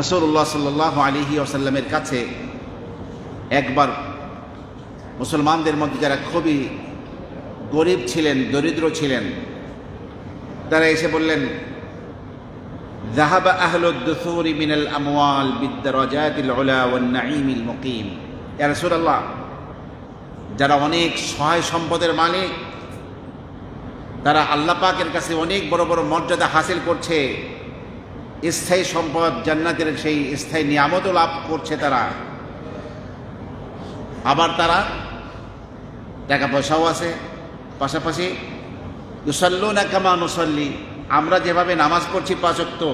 রসৌল্লা সাল্লাহ আলিহি আসাল্লামের কাছে একবার মুসলমানদের মধ্যে যারা খুবই গরিব ছিলেন, দরিদ্র ছিলেন, তারা এসে বললেন জাহাবা আহলুদ্দুসুরি মিনাল আমওয়াল বিদ্যারাজাতিল উলা ওয়ান নাঈমিল যারা অনেক সহায় সম্পদের মালিক, তারা আল্লাপাকের কাছে অনেক বড় বড় মর্যাদা হাসিল করছে। স্থায়ী সম্পদ, জান্নাতের সেই স্থায়ী নিয়ামতও লাভ করছে তারা। আবার তারা টাকা পয়সাও আছে। পাশাপাশি নুসল্লু না কামা নুসল্লি, আমরা যেভাবে নামাজ পড়ছি পাঁচক্ত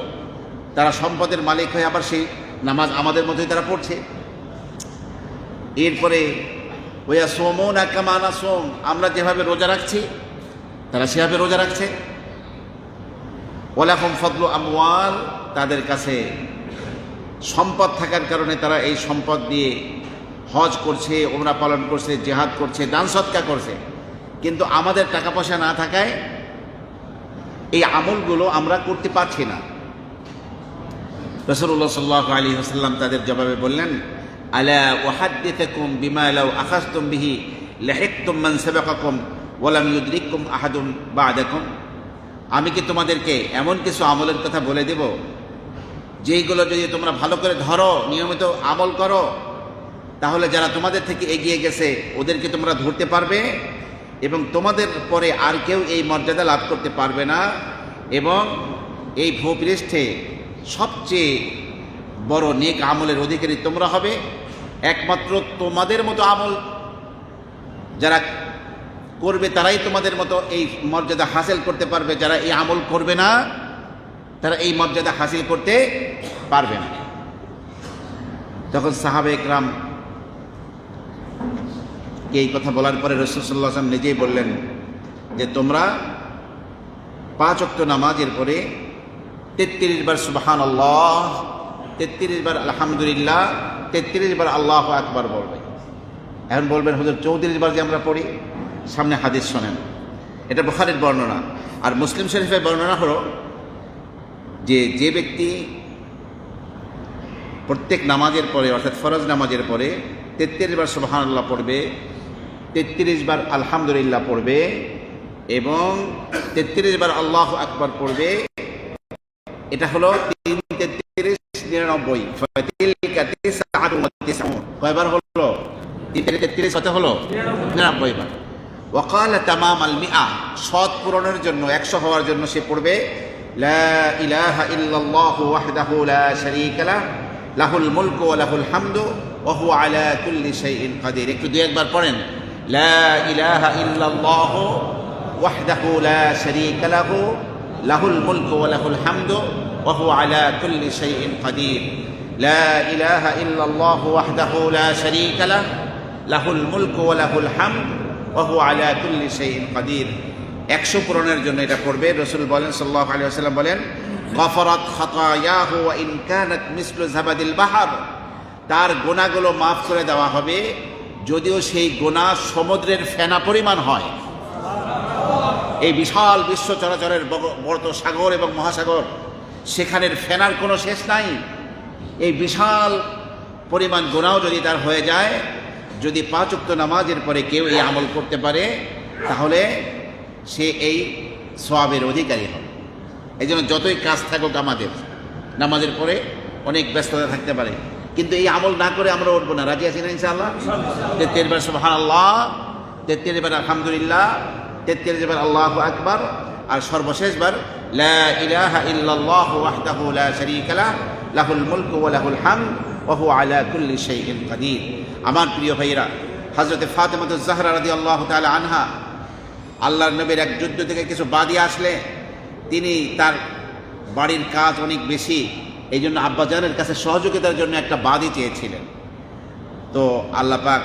তারা সম্পদের মালিক হয়ে আবার সেই নামাজ আমাদের মতোই তারা পড়ছে। এরপরে, ওয়া সোমো না কামা না সোম আমরা যেভাবে রোজা রাখছি, তারা সেভাবে রোজা রাখছে। ওলাফম ফদলু আমওয়াল, তাদের কাছে সম্পদ থাকার কারণে তারা এই সম্পদ দিয়ে হজ করছে, ওমরা পালন করছে, জেহাদ করছে, দান সৎকা করছে। কিন্তু আমাদের টাকা পয়সা না থাকায় এই আমলগুলো আমরা করতে পারছি না। রসুল্লাহ সাল্লাহ আলী হাসাল্লাম তাদের জবাবে বললেন, আলা ওয়াহাদ্দিতাকুম বিমা লাউ আখাযতুম বিহি, লাহিকতুম মান সাবাকাকুম ওয়া লাম ইউদরিককুম আহাদুন বা'দাকুম। আমি কি তোমাদেরকে এমন কিছু আমলের কথা বলে দেব? যেইগুলো যদি তোমরা ভালো করে ধরো, নিয়মিত আমল করো, তাহলে যারা তোমাদের থেকে এগিয়ে গেছে, ওদেরকে তোমরা ধরতে পারবে এবং তোমাদের পরে আর কেউ এই মর্যাদা লাভ করতে পারবে না এবং এই ভূপৃষ্ঠে সবচেয়ে বড় নেক আমলের অধিকারী তোমরা হবে। একমাত্র তোমাদের মতো আমল যারা করবে তারাই তোমাদের মতো এই মর্যাদা হাসিল করতে পারবে। যারা এই আমল করবে না, তারা এই মর্যাদা হাসিল করতে পারবে না। তখন সাহাবে একরাম এই কথা বলার পরে রসুল্লাহ আসলাম নিজেই বললেন যে, তোমরা পাঁচ অক্ত নামাজের পরে তেত্রিশ বার সুবাহান আল্লাহ তেত্রিশ বার আলহামদুলিল্লাহ, তেত্রিশ বার আল্লাহ আকবার বলবে। এখন বলবেন, হুজুর, চৌত্রিশ বার যে আমরা পড়ি সামনে হাদিস শোনেন। এটা বুখারের বর্ণনা। আর মুসলিম শরীফের বর্ণনা হলো যে যে ব্যক্তি প্রত্যেক নামাজের পরে, অর্থাৎ ফরজ নামাজের পরে তেত্রিশ বার সুবাহান আল্লাহ পড়বে, তেত্রিশ বার আলহামদুলিল্লাহ পড়বে এবং তেত্রিশ বার আল্লাহ আকবর পড়বে, এটা হলো তিন তেত্রিশ নিরানব্বই। কয়বার হলো? তিন তেত্রিশ কত হলো? নিরানব্বই বার। ওয়াকাল তামাম আল মিয়া সৎ পূরণের জন্য, একশো হওয়ার জন্য সে পড়বে লাহুল মুলকু ওয়া লাহুল হামদু, ওয়া হুয়া আলা কুল্লি শাইইন কাদির। একটু দুই একবার পড়েন, লা ইলাহা ইল্লাল্লাহু ওয়াহদাহু লা শারীকা লাহু, লাহুল মুলকু ওয়া লাহুল হামদু, ওয়া হুয়া আলা কুল্লি শাইইন কাদির। লা ইলাহা ইল্লাল্লাহু ওয়াহদাহু লা শারীকা লাহ লাহুল মুলকু ওয়া লাহুল হামদ ওহু আলা কুল্লি শাইইন কাদির। একশো পূরণের জন্য এটা পড়বে। রসুল বলেন সাল্লাহ আলী আসাল্লাম বলেন, গফরত খতায়াহু ওয়া ইন কানাত মিসলু জাবাদিল বাহার। তার গোনাগুলো মাফ করে দেওয়া হবে। যদিও সেই গোনা সমুদ্রের ফেনা পরিমাণ হয়। এই বিশাল বিশ্ব বগ- বড় সাগর এবং মহাসাগর, সেখানের ফেনার কোনো শেষ নাই। এই বিশাল পরিমাণ গোনাও যদি তার হয়ে যায় যদি পাঁচ নামাজের পরে কেউ এই আমল করতে পারে, তাহলে সে এই সোয়াবের অধিকারী হবে। এই জন্য যতই কাজ থাকুক আমাদের, নামাজের পরে অনেক ব্যস্ততা থাকতে পারে। কিন্তু এই আমল না করে আমরা উঠবো না। রাজি আছি না ইনশাআল্লাহ? তেত্রিশ বার আল্লাহ তেত্রিশ বার আলহামদুলিল্লাহ, তেত্রিশ বার আল্লাহ আকবার, আর সর্বশেষ বার লা লাহুল মুলকু ওয়া লাহুল হামদ আলা কুল্লি শাইইন কাদির। আমার প্রিয় ভাইরা হযরতে ফাতেমাতুজ জাহরা রাদিয়াল্লাহু তাআলা আনহা, আল্লাহর নবীর এক যুদ্ধ থেকে কিছু বাদী আসলে, তিনি তার বাড়ির কাজ অনেক বেশি এই জন্য আব্বাজানের কাছে সহযোগিতার জন্য একটা বাদী চেয়েছিলেন। তো আল্লাহ পাক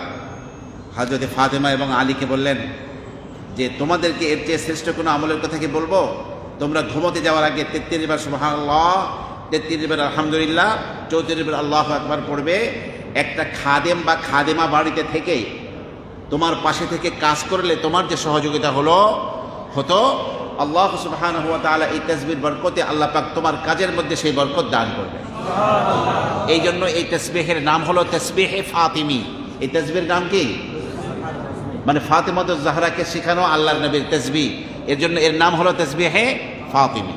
হজরতে ফাতেমা এবং আলীকে বললেন যে, তোমাদেরকে এর চেয়ে শ্রেষ্ঠ কোনো আমলের কথা কি বলব? তোমরা ঘুমোতে যাওয়ার আগে তেত্রিশ বার সুবহানাল্লাহ, তেত্রিশ বার আলহামদুলিল্লাহ, চৌত্রিশ বার আল্লাহ আকবার পড়বে একটা খাদেম বা খাদেমা বাড়িতে থেকে তোমার পাশে থেকে কাজ করলে তোমার যে সহযোগিতা হলো, হতো, আল্লাহ সুবহানাহু ওয়া তাআলা এই তাসবির বরকতে আল্লাহ পাক তোমার কাজের মধ্যে সেই বরকত দান করবে। এই জন্য এই তসবিহের নাম হলো তসবিহে ফাতিমি। এই তসবির নাম কি? মানে ফাতেমাত জাহরাকে শেখানো আল্লাহর নবীর তসবি এর জন্য এর নাম হলো তসবিহে ফাতিমি।